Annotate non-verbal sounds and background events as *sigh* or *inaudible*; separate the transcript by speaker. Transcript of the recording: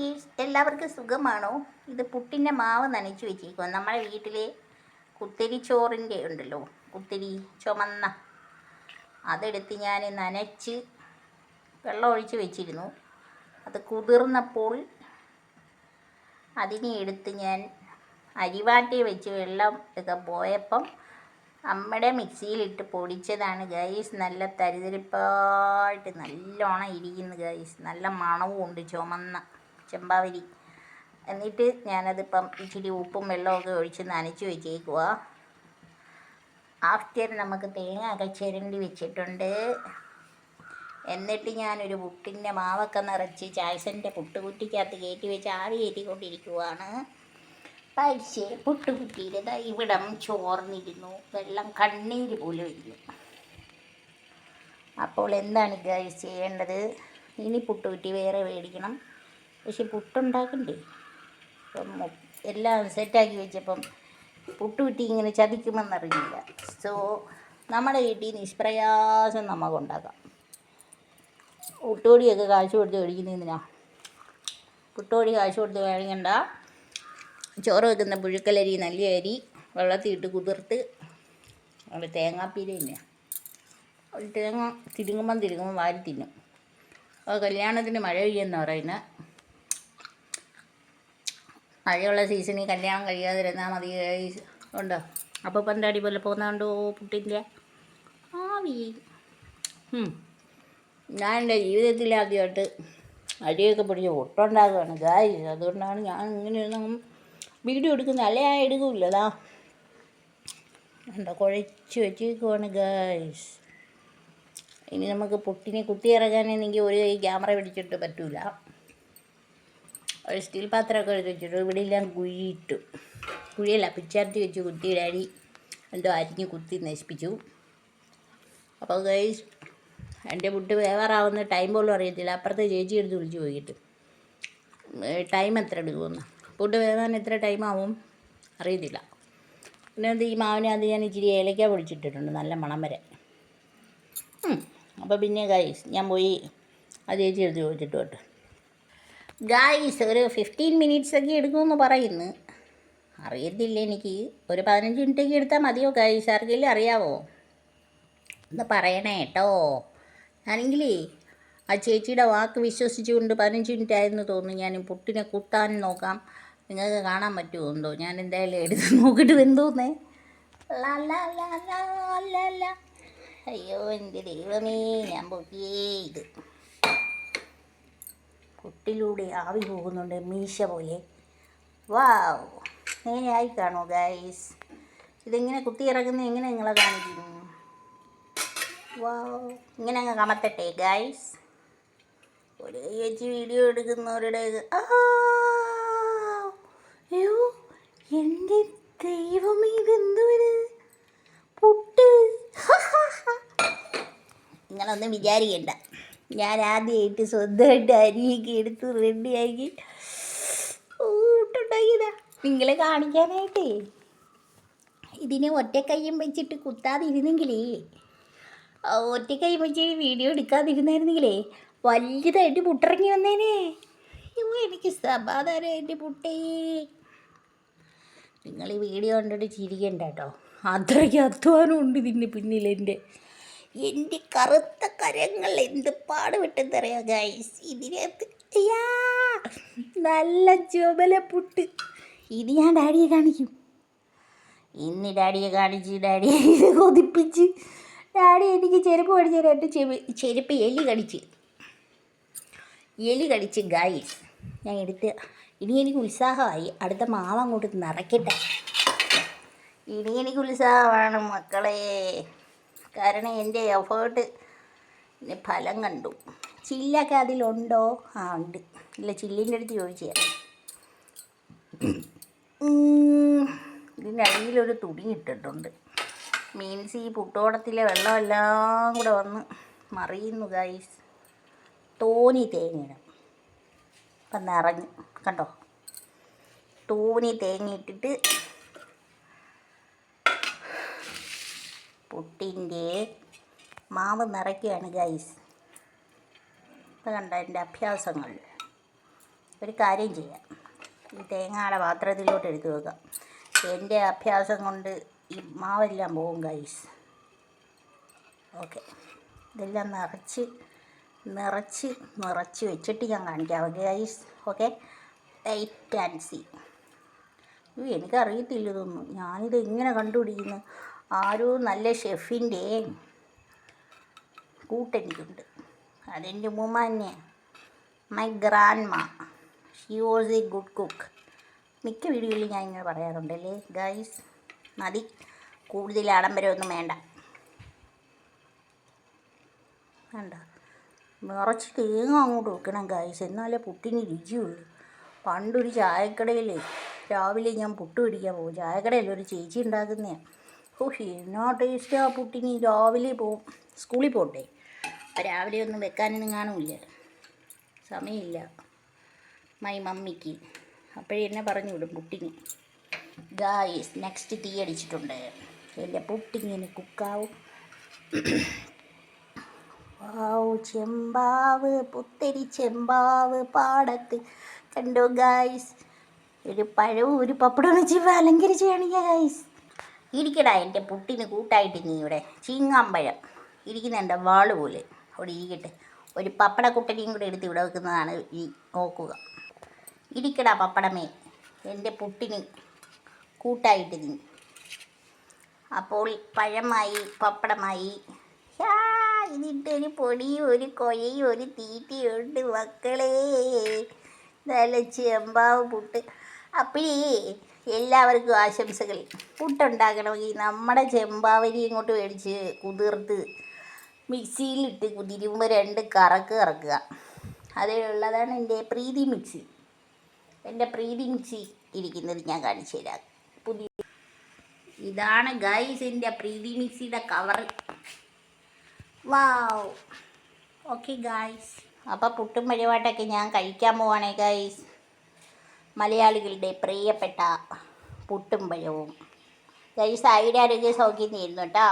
Speaker 1: Weiss എല്ലാവർക്കും സുഖമാണോ? ഇത് പുട്ടിന്റെ മാവ് നനച്ച് വെച്ചിരിക്കുക നമ്മുടെ വീട്ടിൽ കുത്തിരി ചോറിന്റെ ഉണ്ടല്ലോ. കുത്തിരി ചുമന്ന. അതെടുത്ത് ഞാൻ നനച്ച് വെള്ളം ഒഴിച്ച് വെച്ചിരുന്നു. അത് കുതിർന്നപ്പോൾ അതിനെ എടുത്ത് ഞാൻ അരിവാട്ടി വെച്ച് വെള്ളം ഒക്കെ പോയപ്പം നമ്മുടെ മിക്സിയിലിട്ട് പൊടിച്ചതാണ് ഗൈസ്. നല്ല തരിതരിപ്പായിട്ട് നല്ലോണം ഇരിക്കുന്നു ഗൈസ്. നല്ല മണവും ഉണ്ട് ചുമന്ന. ചെമ്പാവരി എന്നിട്ട് ഞാനതിപ്പം ഇച്ചിരി ഉപ്പും വെള്ളമൊക്കെ ഒഴിച്ച് നനച്ച് വെച്ചേക്കുക ആഫ്റ്റർ നമുക്ക് തേങ്ങ ഒക്കെ ചിരണ്ടി വെച്ചിട്ടുണ്ട്. എന്നിട്ട് ഞാനൊരു പുട്ടിന്റെ മാവൊക്കെ നിറച്ച് ചായസന്റെ പുട്ടുകുറ്റിക്കകത്ത് കയറ്റി വെച്ച് ആവി കയറ്റിക്കൊണ്ടിരിക്കുവാണ്. പക്ഷേ പുട്ട് ദാ ഇവിടം ചോർന്നിരുന്നു. വെള്ളം കണ്ണീര് പോലും ഇരുന്നു അപ്പോൾ എന്താണ് ഗൈസ് ചെയ്യേണ്ടത്? ഇനി പുട്ടുകുറ്റി വേറെ മേടിക്കണം. പക്ഷെ പുട്ടുണ്ടാക്കണ്ടേ? അപ്പം എല്ലാം സെറ്റാക്കി വെച്ചപ്പം പുട്ട് കിട്ടി ഇങ്ങനെ ചതിക്കുമെന്നറിഞ്ഞില്ല. സോ നമ്മുടെ വീട്ടിൽ നിഷ്പ്രയാസം നമുക്ക് ഉണ്ടാക്കാം. പുട്ടുപൊടിയൊക്കെ കാശ് കൊടുത്ത് കഴിക്കുന്നതിനാ പുട്ടുപൊടി കാശ് കൊടുത്ത് കഴിക്കണ്ട ചോറ് വെക്കുന്ന പുഴുക്കലരി നല്ല അരി വെള്ളത്തിൽ ഇട്ട് കുതിർത്ത് അവിടെ തേങ്ങാപ്പീര തന്നെയാണ് തേങ്ങ തിരുങ്ങുമ്പം തിരുങ്ങുമ്പം വാരി തിന്നും. അപ്പോൾ കല്യാണത്തിന് മഴ പെയ്യുമെന്ന് പറയുന്നത് മഴയുള്ള സീസണിൽ കല്യാണം കഴിയാതിരുന്നാൽ മതി. ഉണ്ടോ? അപ്പോൾ പണ്ടാടി പോലെ പോകുന്നതുകൊണ്ടോ പുട്ടിന്റെ ആവി. ഞാൻ എന്റെ ജീവിതത്തിൽ ആദ്യമായിട്ട് അരിയൊക്കെ പിടിച്ച് ഒട്ടുണ്ടാകുകയാണ് ഗായ് അതുകൊണ്ടാണ് ഞാൻ ഇങ്ങനെ ഇരുന്ന് വീഡിയോ എടുക്കുന്നത്. അല്ലേ? ഞാൻ എടുക്കില്ലതാ എന്താ കുഴച്ച് വെച്ചേക്കുവാണ് ഗായ്സ്. ഇനി നമുക്ക് പുട്ടിനെ കുത്തിയിറങ്ങാനെങ്കിൽ ഒരു കൈ ക്യാമറ പിടിച്ചിട്ട് പറ്റൂല. ഒരു സ്റ്റീൽ പാത്രമൊക്കെ എടുത്ത് വെച്ചിട്ട് ഇവിടെ എല്ലാം കുഴിയിട്ടു. കുഴിയല്ല പിച്ചാർത്തി വെച്ച് കുട്ടിയുടെ അടി എന്തോ അരിഞ്ഞ് കുത്തി നശിപ്പിച്ചു. അപ്പോൾ ഗൈസ് എന്റെ പുട്ട് വേവറാവുന്ന ടൈം പോലും അറിയത്തില്ല. അപ്പുറത്തെ ചേച്ചി എടുത്ത് വിളിച്ച് പോയിട്ട് ടൈം എത്ര എടുക്കുമെന്ന്. പുട്ട് വേവാൻ എത്ര ടൈം ആവും? അറിയത്തില്ല. പിന്നെ അത് ഈ മാവിനകത്ത് ഞാൻ ഇച്ചിരി ഏലക്ക പൊടിച്ചിട്ടിട്ടുണ്ട് നല്ല മണം വരെ. അപ്പോൾ പിന്നെ ഗൈസ് ഞാൻ പോയി ആ ചേച്ചി എടുത്ത് ചോദിച്ചിട്ട് തൊട്ട് ഗായ്സ് ഒരു ഫിഫ്റ്റീൻ മിനിറ്റ്സ് ഒക്കെ എടുക്കുമെന്ന് പറയുന്നു. അറിയത്തില്ല എനിക്ക്. ഒരു പതിനഞ്ച് മിനിറ്റൊക്കെ എടുത്താൽ മതിയോ ഗായ്സ് ആർക്കെങ്കിലും അറിയാവോ? ഒന്ന് പറയണേ കേട്ടോ. ഞാനെങ്കിലേ ആ ചേച്ചിയുടെ വാക്ക് വിശ്വസിച്ചുകൊണ്ട് പതിനഞ്ച് മിനിറ്റ് ആയെന്ന് തോന്നുന്നു. ഞാൻ പുട്ടിനെ കുത്താൻ നോക്കാം. നിങ്ങൾക്ക് കാണാൻ പറ്റുമോ എന്തോ? ഞാൻ എന്തായാലും എടുത്ത് നോക്കിയിട്ട് എന്തോന്നേ. അയ്യോ എന്റെ ദൈവമേ ഞാൻ പൊക്കിയേ ഇത്. പുട്ടിലൂടെ ആവി പോകുന്നുണ്ട് മീശ പോലെ. വാവ് ഇങ്ങനെയായി കാണോ ഗൈസ് ഇതെങ്ങനെ കുത്തി ഇറങ്ങുന്ന എങ്ങനെ നിങ്ങളെ കാണിക്കുന്നു? വാവ് ഇങ്ങനെ അങ്ങ് കമത്തട്ടെ ഗൈസ് ഒരു കൈ വെച്ച് വീഡിയോ എടുക്കുന്നവരുടെ! അയ്യോ എന്റെ ദൈവമേ ഇതെന്തുവത് പുട്ട്. *laughs* നിങ്ങളൊന്നും വിചാരിക്കണ്ട. ഞാൻ ആദ്യമായിട്ട് സ്വന്തമായിട്ട് അരിയൊക്കെ എടുത്ത് റെഡിയാക്കി ഊട്ടുണ്ടാക്കിയതാ. നിങ്ങളെ കാണിക്കാനായിട്ടേ. ഇതിനെ ഒറ്റക്കയ്യം വെച്ചിട്ട് കുത്താതിരുന്നെങ്കിലേ ആ ഒറ്റക്കൈ വെച്ച് വീഡിയോ എടുക്കാതിരുന്നായിരുന്നെങ്കിലേ വലുതായിട്ട് പുട്ടിറങ്ങി വന്നേനെ. അയ്യോ എനിക്ക് സമാധാനമായിട്ട് പുട്ടേ. നിങ്ങൾ ഈ വീഡിയോ കണ്ടിട്ട് ചിരിക്കണ്ട കേട്ടോ. അത്രയ്ക്ക് അധ്വാനം ഉണ്ട് ഇതിന്റെ പിന്നിൽ എന്റെ കറുത്ത കരങ്ങൾ എന്ത് പാടുപെട്ടെന്നറിയാം ഗൈസ് ഇതിനകത്ത് നല്ല ചുമല പുട്ട്. ഇത് ഞാൻ ഡാഡിയെ കാണിക്കും. ഇന്ന് ഡാഡിയെ കാണിച്ച് ഡാഡിയെ ഇത് കൊതിപ്പിച്ച്. ഡാഡി എനിക്ക് ചെരുപ്പ് മേടിച്ച് തരാട്ട് ചെവി ചെരുപ്പ് എലി കടിച്ച്. എലി കടിച്ച് ഗൈസ് ഞാൻ എടുത്ത് ഇനി എനിക്ക് ഉത്സാഹമായി അടുത്ത മാവ് അങ്ങോട്ട് നിറയ്ക്കട്ടെ. ഇനി എനിക്ക് ഉത്സാഹമാണ് മക്കളെ. കാരണം എന്റെ എഫേർട്ട് ഫലം കണ്ടു. ചില്ലൊക്കെ അതിലുണ്ടോ? ആ ഉണ്ട്. ഇല്ല ചില്ലിന്റെ അടുത്ത് ചോദിച്ചു ഇതിന്റെ അടിയിലൊരു തുണി ഇട്ടിട്ടുണ്ട്. മീൻസ് ഈ പുട്ടോടത്തിലെ വെള്ളമെല്ലാം കൂടെ വന്ന് മറിയുന്നു ഗൈസ് തോനി തേങ്ങയിടും അപ്പം നിറഞ്ഞു. കണ്ടോ? തോനി തേങ്ങ ഇട്ടിട്ട് പുട്ടിന്റെ മാവ് നിറയ്ക്കുകയാണ് ഗൈസ് ഇപ്പം കണ്ട എന്റെ അഭ്യാസങ്ങൾ. ഒരു കാര്യം ചെയ്യാം. ഈ തേങ്ങയുടെ പാത്രത്തിലോട്ട് എടുത്തു വെക്കാം. എന്റെ അഭ്യാസം കൊണ്ട് ഈ മാവെല്ലാം പോകും ഗൈസ് ഓക്കെ ഇതെല്ലാം നിറച്ച് നിറച്ച് നിറച്ച് വെച്ചിട്ട് ഞാൻ കാണിക്കാം okay guys okay wait and see എനിക്കറിയത്തില്ല ഇതൊന്നും. ഞാനിത് എങ്ങനെ കണ്ടുപിടിക്കുന്നു? ആരോ നല്ല ഷെഫിന്റെ കൂട്ടെനിക്കുണ്ട് അതെന്റെ ഉമ്മ തന്നെയാണ് my grandma she was a good cook മിക്ക വീഡിയോയിലും ഞാൻ ഇങ്ങനെ പറയാറുണ്ടല്ലേ ഗൈസ് മതി. കൂടുതൽ ആഡംബരമൊന്നും വേണ്ട. വേണ്ട. നിറച്ച് തേങ്ങ അങ്ങോട്ട് വെക്കണം ഗൈസ് എന്നാലേ പുട്ടിന് രുചിയുള്ളൂ. പണ്ടൊരു ചായക്കടയിൽ രാവിലെ ഞാൻ പുട്ട് പിടിക്കാൻ പോകും. ചായക്കടയിൽ ഒരു ചേച്ചി ഉണ്ടാക്കുന്നതാണ് ഓ എന്നാ ടേസ്റ്റ് പുട്ടിന്? രാവിലെ പോവും സ്കൂളിൽ പോട്ടെ. അപ്പം രാവിലെ ഒന്നും വെക്കാനൊന്നും കാണില്ല. സമയമില്ല. മൈ മമ്മിക്ക് അപ്പോഴേ എന്നെ പറഞ്ഞു വിടും പുട്ടിന്. ഗായ്സ് നെക്സ്റ്റ് തീ അടിച്ചിട്ടുണ്ട്. എന്റെ പുട്ടിങ്ങിന് കുക്കാവും. വാവ് ചെമ്പാവ് പുത്തരി ചെമ്പാവ് പാടത്ത്. കണ്ടോ ഗായ്സ് ഒരു പഴവും ഒരു പപ്പടം വെച്ച് അലങ്കരിച്ചു കാണിക്കുക ഗായ്സ് ഇരിക്കടാ എന്റെ പുട്ടിന് കൂട്ടായിട്ട് നീ ഇവിടെ ചീങ്ങാമ്പഴം. ഇരിക്കുന്നുണ്ട് വാൾ പോലെ. അവിടെ ഇരിക്കട്ടെ. ഒരു പപ്പട കുട്ടനെയും കൂടെ എടുത്ത് ഇവിടെ വെക്കുന്നതാണ് ഈ നോക്കുക. ഇരിക്കടാ പപ്പടമേ. എന്റെ പുട്ടിന് കൂട്ടായിട്ട് നീ. അപ്പോൾ പഴമായി പപ്പടമായി. ഇതിട്ടൊരു പൊടി ഒരു കൊഴയും ഒരു തീറ്റയുണ്ട് മക്കളേ. നല്ല ചെമ്പാവ് പുട്ട്. അപ്പോഴേ എല്ലാവർക്കും ആശംസകൾ. പുട്ടുണ്ടാക്കണമെങ്കിൽ നമ്മുടെ ചെമ്പാവരി ഇങ്ങോട്ട് മേടിച്ച് കുതിർത്ത് മിക്സിയിലിട്ട് കുതിരുമ്പോൾ രണ്ട് കറക്ക് കറക്കുക. അതിലുള്ളതാണ് എന്റെ പ്രീതി മിക്സി. എന്റെ പ്രീതി മിക്സി ഇരിക്കുന്നത് ഞാൻ കാണിച്ചു തരാം. പുതിയ ഇതാണ് ഗൈസ് എന്റെ പ്രീതി മിക്സിയുടെ കവർ. വാവ് ഓക്കെ ഗായ്സ് അപ്പോൾ പുട്ടും പരിപാട്ടൊക്കെ ഞാൻ കഴിക്കാൻ പോവാണേ ഗൈസ്. മലയാളികളുടെ പ്രിയപ്പെട്ട പുട്ടും പഴവും ഗൈസ് ആയിരം ആരോഗ്യ സൗഖ്യം തീരുന്നു കേട്ടോ.